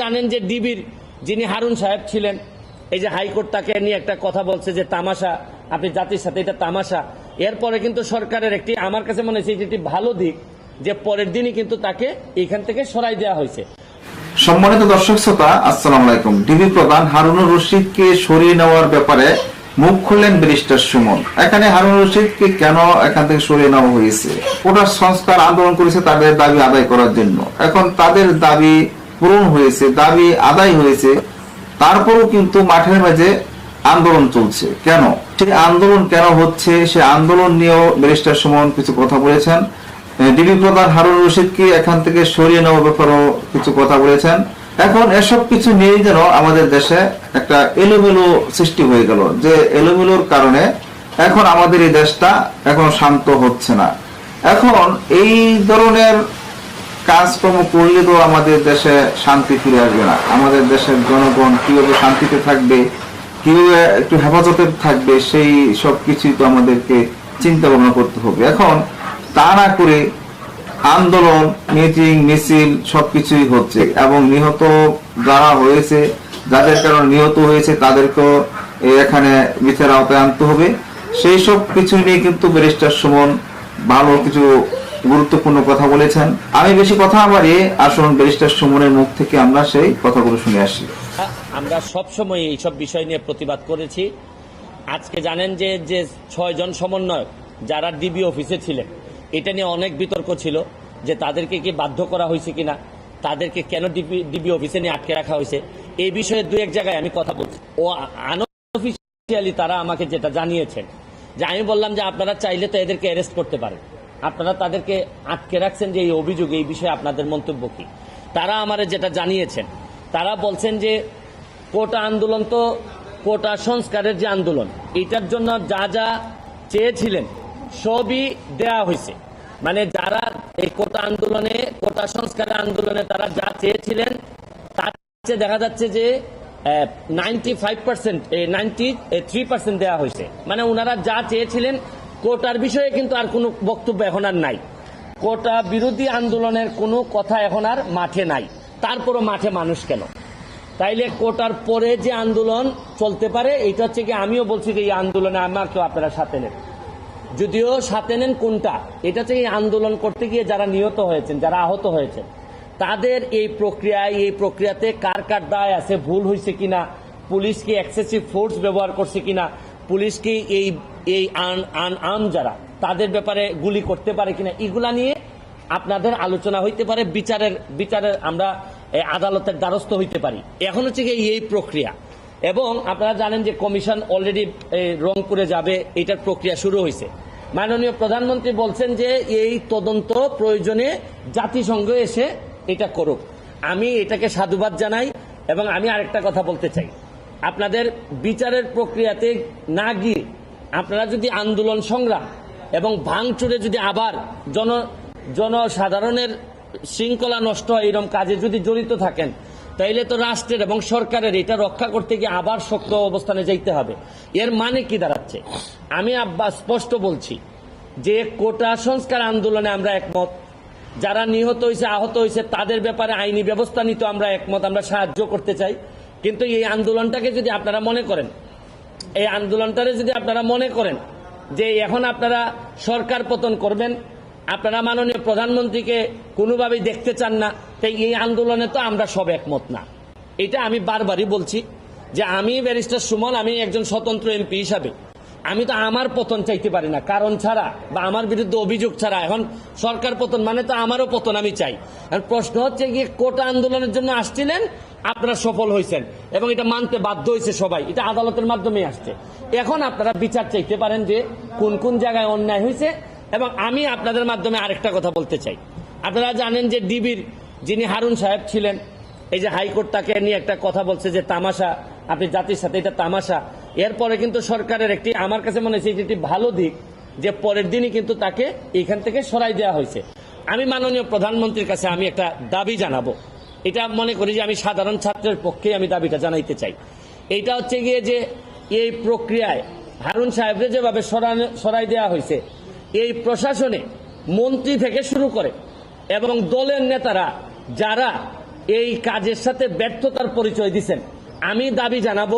জানেন যে ডিবির যিনি হারুন সাহেব ছিলেন, এই যে হাইকোর্ট তাকে নিয়ে একটা কথা বলছে যে তামাশা, আপনি জাতির সাথে এটা তামাশা। এরপরে কিন্তু সরকারের একটি, আমার কাছে মনে হচ্ছে একটি ভালো দিক যে পরের দিনই কিন্তু তাকে এখান থেকে সরাই দেওয়া হয়েছে। সম্মানিত দর্শক শ্রোতা, আসসালাম আলাইকুম। ডিবি প্রধান হারুনুর রশিদকে সরিয়ে নেওয়ার ব্যাপারে মুখ খুললেন ব্যারিস্টার সুমন। এখানে হারুনুর রশিদকে কেন এখান থেকে সরিয়ে নেওয়া হয়েছে? ওটা সংস্কার আন্দোলন করেছে তাদের দাবি আদায় করার জন্য। এখন তাদের দাবি পূরণ হয়েছে, দাবি আদায় হয়েছে, তারপরও কিন্তু মাঠের মাঝে আন্দোলন চলছে। কেন? সেই আন্দোলন কেন হচ্ছে? সে আন্দোলন নিয়েও ব্যারিস্টার সুমন কিছু কথা বলেছেন। ডিবি প্রধান হারুন রশিদকে এখান থেকে সরিয়ে নেওয়ার ব্যাপারেও কিছু কথা বলেছেন। এখন এসব কিছু নিয়ে যেন আমাদের দেশে একটা এলোমেলো সৃষ্টি হয়ে গেল, যে এলোমেলোর কারণে এখন আমাদের এই দেশটা এখন শান্ত হচ্ছে না। এখন এই ধরনের কাজকর্ম করলে তো আমাদের দেশে শান্তি ফিরে আসবে না। আমাদের দেশের জনগণ কীভাবে শান্তিতে থাকবে, কীভাবে একটু হেফাজতে থাকবে, সেই সব কিছুই তো আমাদেরকে চিন্তা ভাবনা করতে হবে। এখন তা না করে আন্দোলন, মিটিং, মিছিল সবকিছুই হচ্ছে এবং নিহত যারা হয়েছে, যাদের কারণে নিহত হয়েছে, তাদেরকেও এখানে বিচার আওতায় আনতে হবে। সেই সব কিছু নিয়ে কিন্তু ব্যারিস্টার সুমন ভালো কিছু গুরুত্বপূর্ণ কথা বলেছেন। আমি বেশি কথা বাড়িয়ে আসুন ব্যারিস্টার সুমনের মুখ থেকে আমরা সেই কথাগুলো শুনে আসি। আমরা সবসময় এইসব বিষয় নিয়ে প্রতিবাদ করেছি। আজকে জানেন যে যে ছয়জন সমন্বয়ক যারা ডিবি অফিসে ছিলেন, এটা নিয়ে অনেক বিতর্ক ছিল যে তাদেরকে কি বাধ্য করা হয়েছে কিনা, তাদেরকে কেন ডিবি ডিবি অফিসে নিয়ে আটকে রাখা হয়েছে। এই বিষয়ে দু এক জায়গায় আমি কথা বলছি। ও আনঅফিসিয়ালি তারা আমাকে যেটা জানিয়েছেন, যে আমি বললাম যে আপনারা চাইলে তো এদেরকে অ্যারেস্ট করতে পারেন। আপনারা তাদেরকে আটকে রাখছেন যে এই অভিযোগ, এই বিষয়ে আপনাদের মন্তব্য কি? তারা আমারে যেটা জানিয়েছেন, তারা বলছেন যে কোটা আন্দোলন তো কোটা সংস্কারের যে আন্দোলন, এটার জন্য যা যা চেয়েছিলেন সবই দেয়া হয়েছে। মানে যারা এই কোটা আন্দোলনে, কোটা সংস্কারের আন্দোলনে তারা যা চেয়েছিলেন তার চেয়ে দেখা যাচ্ছে যে ninety five percent ninety three percent দেওয়া হয়েছে। মানে ওনারা যা চেয়েছিলেন কোটার বিষয়ে কিন্তু আর কোনো বক্তব্য এখন আর নাই। কোটা বিরোধী আন্দোলনের কোনো কথা এখন আর মাঠে নাই। তারপরও মাঠে মানুষ কেন? তাইলে কোটার পরে যে আন্দোলন চলতে পারে এটা হচ্ছে কি আমিও বলছি যে এই আন্দোলনে আমাকেও আপনারা সাথে নেন। যদিও সাথে নেন কোনটা, এটা হচ্ছে এই আন্দোলন করতে গিয়ে যারা নিহত হয়েছেন, যারা আহত হয়েছেন, তাদের এই প্রক্রিয়ায়, এই প্রক্রিয়াতে কার কার দায় আছে, ভুল হয়েছে কিনা, পুলিশ কি এক্সেসিভ ফোর্স ব্যবহার করছে কিনা, পুলিশ কি এই এই আন আন, আম যারা, তাদের ব্যাপারে গুলি করতে পারে কিনা, এগুলা নিয়ে আপনাদের আলোচনা হইতে পারে, বিচারের বিচারের আমরা আদালতের দ্বারস্থ হইতে পারি। এখন হচ্ছে কি এই প্রক্রিয়া। এবং আপনারা জানেন যে কমিশন অলরেডি রংপুরে যাবে, এটার প্রক্রিয়া শুরু হয়েছে মাননীয় প্রধানমন্ত্রী বলছেন যে এই তদন্ত প্রয়োজনে জাতিসংঘ এসে এটা করুক। আমি এটাকে সাধুবাদ জানাই এবং আমি আরেকটা কথা বলতে চাই। আপনাদের বিচারের প্রক্রিয়াতে না গিয়ে আপনারা যদি আন্দোলন সংগ্রাম এবং ভাঙচুরে যদি আবার জন, জনসাধারণের শৃঙ্খলা নষ্ট হয় এরকম কাজে যদি জড়িত থাকেন, তাইলে তো রাষ্ট্রের এবং সরকারের এটা রক্ষা করতে গিয়ে আবার শক্ত অবস্থানে যাইতে হবে। এর মানে কি দাঁড়াচ্ছে? আমি আব্বা স্পষ্ট বলছি যে কোটা সংস্কার আন্দোলনে আমরা একমত। যারা নিহত হয়েছে আহত হয়েছে তাদের ব্যাপারে আইনি ব্যবস্থা নিতে আমরা একমত, আমরা সাহায্য করতে চাই। কিন্তু এই আন্দোলনটাকে যদি আপনারা মনে করেন এই আন্দোলনটারে যদি আপনারা মনে করেন যে এখন আপনারা সরকার পতন করবেন, আপনারা মাননীয় প্রধানমন্ত্রীকে কোনোভাবেই দেখতে চান না, তাই এই আন্দোলনে তো আমরা সব একমত না। এটা আমি বারবারই বলছি যে আমি ব্যারিস্টার সুমন, আমি একজন স্বতন্ত্র এমপি হিসাবে। আমি তো আমার পতন চাইতে পারি না। কারণ ছাড়া বা আমার বিরুদ্ধে অভিযোগ ছাড়া এখন সরকার পতন মানে তো আমারও পতন আমি চাই। আর প্রশ্ন হচ্ছে গিয়ে কোটা আন্দোলনের জন্য আসছিলেন, আপনারা সফল হয়েছেন এবং এটা মানতে বাধ্য হয়েছে সবাই। এটা আদালতের মাধ্যমে আসছে। এখন আপনারা বিচার চাইতে পারেন যে কোন কোন জায়গায় অন্যায় হয়েছে এবং আমি আপনাদের মাধ্যমে আরেকটা কথা বলতে চাই। আপনারা জানেন যে ডিবির যিনি হারুন সাহেব ছিলেন, এই যে হাইকোর্ট তাকে নিয়ে একটা কথা বলছে যে তামাশা, আপনি জাতির সাথে এটা তামাশা এরপরে কিন্তু সরকারের একটি, আমার কাছে মনে হচ্ছে একটি ভালো দিক যে পরের দিনই কিন্তু তাকে এখান থেকে সরাই দেওয়া হয়েছে। আমি মাননীয় প্রধানমন্ত্রীর কাছে আমি একটা দাবি জানাব। এটা মনে করি যে আমি সাধারণ ছাত্রের পক্ষে আমি দাবিটা জানাইতে চাই। এইটা হচ্ছে গিয়ে যে এই প্রক্রিয়ায় হারুন সাহেবরে যেভাবে সরাই দেওয়া হয়েছে, এই প্রশাসনে মন্ত্রী থেকে শুরু করে এবং দলের নেতারা যারা এই কাজের সাথে ব্যর্থতার পরিচয় দিচ্ছেন আমি দাবি জানাব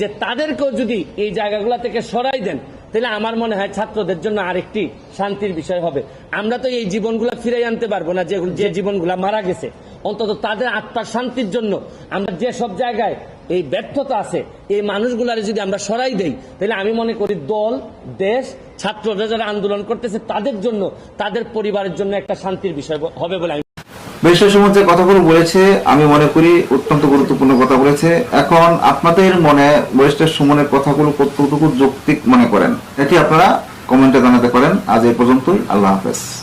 যে তাদেরকেও যদি এই জায়গাগুলো থেকে সরাই দেন, তাহলে আমার মনে হয় ছাত্রদের জন্য আরেকটি শান্তির বিষয় হবে। আমরা তো এই জীবনগুলো ফিরাই আনতে পারব না, যে যে জীবনগুলো মারা গেছে। অন্তত তাদের আত্মার শান্তির জন্য আমরা যে সব জায়গায় এই ব্যর্থতা আছে, এই মানুষগুলার যদি আমরা সরাই দেই, তাহলে আমি মনে করি দল, দেশ, ছাত্ররা যারা আন্দোলন করতেছে, তাদের জন্য, তাদের পরিবারের জন্য একটা শান্তির বিষয় হবে বলে সুমন যে কথাগুলো বলেছে, আমি মনে করি অত্যন্ত গুরুত্বপূর্ণ কথা বলেছে। এখন আপনাদের মনে বৈষ্ঠ সুমনের কথাগুলো কতটুকু যৌক্তিক মনে করেন? এটি আপনারা কমেন্টে জানাতে পারেন। আজ এই পর্যন্তই। আল্লাহ হাফেজ।